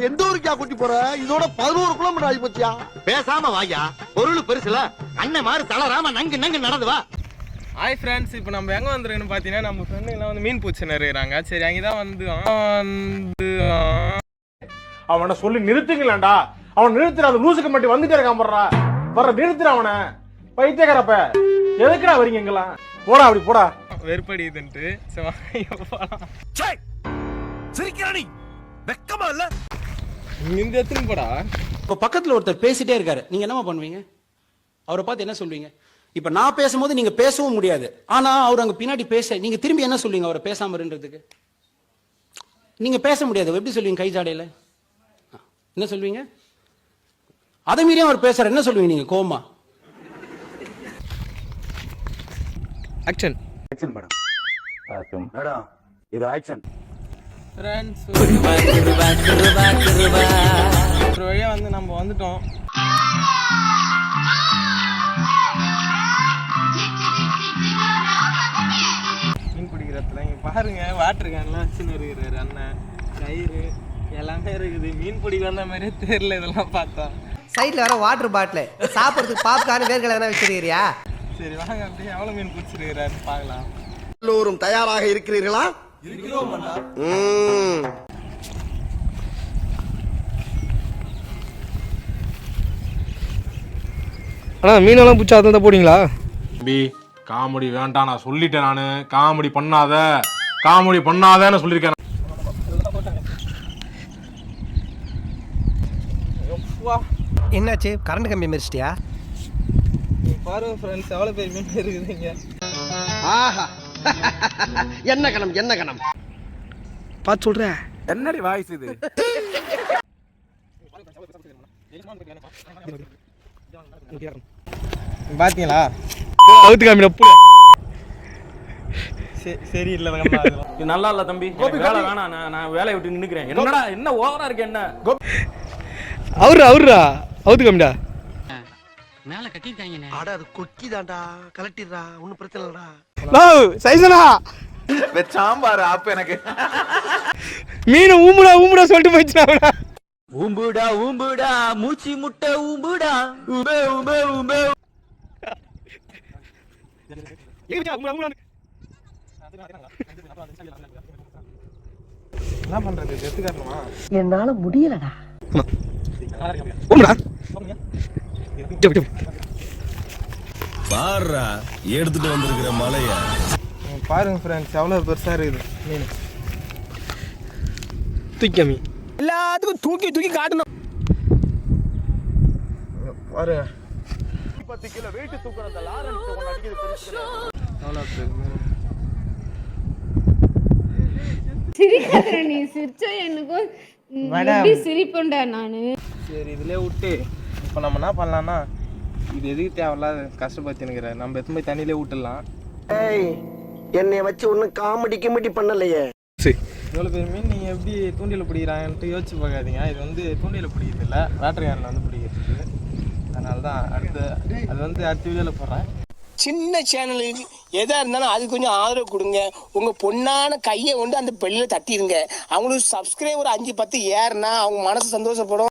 எந்த ஊருக்கா கூட்டி போற? இதோட பதினோரு கிலோமீட்டர் ஆகி போச்சியா? பேசாம வாயா. பொருள் பெருசுல அண்ணன் மாதிரி தளராம நங்கு நங்கு நடந்து வா. ஹாய் ஃப்ரெண்ட்ஸ் இப்போ நம்ம எங்கே வந்துருக்குன்னு பார்த்தீங்கன்னா நம்ம ஃப்ரெண்டுங்களாம் வந்து மீன் பூச்சி நிறையிறாங்க சரி அங்கே தான் வந்து வந்து. அவனை சொல்லி நிறுத்துங்களேன்டா. அவன் நிறுத்துற அந்த லூசுக்கு மட்டும் வந்துட்டே இருக்கான் போடுறா. வர்ற நிறுத்துற அவனை. பைத்தியக்காரப்ப. எதுக்குடா வரீங்க இங்கெல்லாம்? போடா அப்படி போடா. வெறுப்படியுதுன்ட்டு சரி போகலாம் சிரிக்கிறானி வெக்கமா இல்ல? இந்த எத்தனை போடா இப்போ பக்கத்தில் ஒருத்தர் பேசிட்டே இருக்காரு. நீங்க என்னமா பண்ணுவீங்க? அவரை பார்த்து என்ன சொல்வீங்க இப்போ நான் பேசும்போது நீங்க பேசவும் முடியாது. ஆனா அவர் அங்க பின்னாடி பேச நீங்க திரும்பி என்ன சொல்வீங்க அவரை பேசாம இருன்றதுக்கு நீங்க பேச முடியாது. எப்படி சொல்வீங்க கை ஜாடையில? என்ன சொல்வீங்க அதை மீறியும் அவர் பேசுற என்ன சொல்வீங்க நீங்க? கோமா ஆக்ஷன் ஃப்ரெண்ட்ஸ் ஒரு வழியா வந்து நம்ம வந்துட்டோம். மீன் பிடிக்கிறதுல இங்க பாருங்க வாட்டர் கேன்லாம் வச்சுன்னு இருக்கிறாரு அண்ணன். கயிறு எல்லாமே இருக்குது. மீன் பிடிக்க வந்த மாதிரியே தெரியல இதெல்லாம் பார்த்தா. சைடுல வர வாட்டர் பாட்டில் சாப்பிட்றதுக்கு பாப்கார்ன் வேர்க்கடலை எதனா வச்சிருக்கிறியா? சரி வாங்க அப்படியே எவ்வளோ மீன் பிடிச்சிருக்கிறாரு பார்க்கலாம். எல்லோரும் தயாராக இருக்கிறீர்களா. அண்ணா. மீனெல்லாம் பிடிச்சா தான் போடுங்களா தம்பி காமெடி வேண்டாம் நான் சொல்லிட்டேன் நானு. காமெடி பண்ணாத. காமெடி பண்ணாதன்னு சொல்லியிருக்கேன். என்னாச்சு? கரண்ட் கம்பி மிரிச்சிட்டியா? பாருங்க ஃப்ரெண்ட்ஸ் எவ்வளோ பேர் மீன் இருக்குதுங்க ஆஹா. என்ன கணம் என்ன கணம்? பார்த்து சொல்கிறேன் என்னடி வாய்ஸ் இது? பாத்தீங்களா? அவுத்து காமிட புல சரி இல்ல இது நல்லா இல்ல தம்பி. வேலை வேணாம் நான் நான் வேலையை விட்டு நின்னுக்கிறேன். என்னடா என்ன ஓவரா இருக்கு என்ன? அவரு அவருடா அவுத்து காமிடா. அட அது கொக்கி தான்டா கலட்டிடுறா. ஒன்னும் பிரச்சனை இல்லடா. நோ சைசனா? சாம்பார் ஆப் எனக்கு. மீன் ஊம்புடா ஊம்புடா சொல்லிட்டு போயிடுச்சுடா ஊம்புடா ஊம்புடா. மூச்சு முட்டை ஊம்புடா. ஊபே ஊபே ஊபே என்ன பண்றது? என்னால முடியலடா. ஊம்புடா. பாருடா எடுத்துட்டு வந்திருக்கிற மலைய. பாருங்க ஃப்ரெண்ட்ஸ் எவ்வளோ பெருசா இருக்குது. மீன். தூக்கி மீன். எல்லாத்துக்கும் தூக்கி தூக்கி காட்டணும். பாருங்க. பத்து கிலோ வெயிட் தூக்குற அந்த லாரன்ஸ் ஒன்று அடிக்கிறது பெருசு சிரிக்காத நீ சிரிச்சா எனக்கும் சிரிப்புண்டா நானு? சரி இதுலயே விட்டு. இப்போ நம்ம என்ன பண்ணலாம்னா இது எதுக்கு தேவையில்லாத கஷ்டப்பட்டு நிற்கிற நம்ம எத்தனை போய் தண்ணியிலே விட்டுடலாம் ஏய் என்னைய வச்சு ஒன்னும் காமெடி கிமெடி பண்ணலையே. சரி இவ்வளோ பெரிய மீன் நீங்கள் எப்படி தூண்டில் பிடிக்கிறாங்கன்ட்டு யோசிச்சு பார்க்காதீங்க. இது வந்து தூண்டில் பிடிக்கிறது இல்லை வாட்டர் கேனில் வந்து பிடிக்கிறது அதனால தான் அடுத்து அது வந்து அடுத்த வீடியோவில் போடுறேன். சின்ன சேனலுக்கு எதா இருந்தாலும் அது கொஞ்சம் ஆதரவு கொடுங்க. உங்க பொண்ணான கையை கொண்டு அந்த பெல்லில் தட்டிடுங்க அவங்களுக்கு சப்ஸ்கிரைபர் அஞ்சு பத்து ஏறுனா அவங்க மனசு சந்தோஷப்படும்.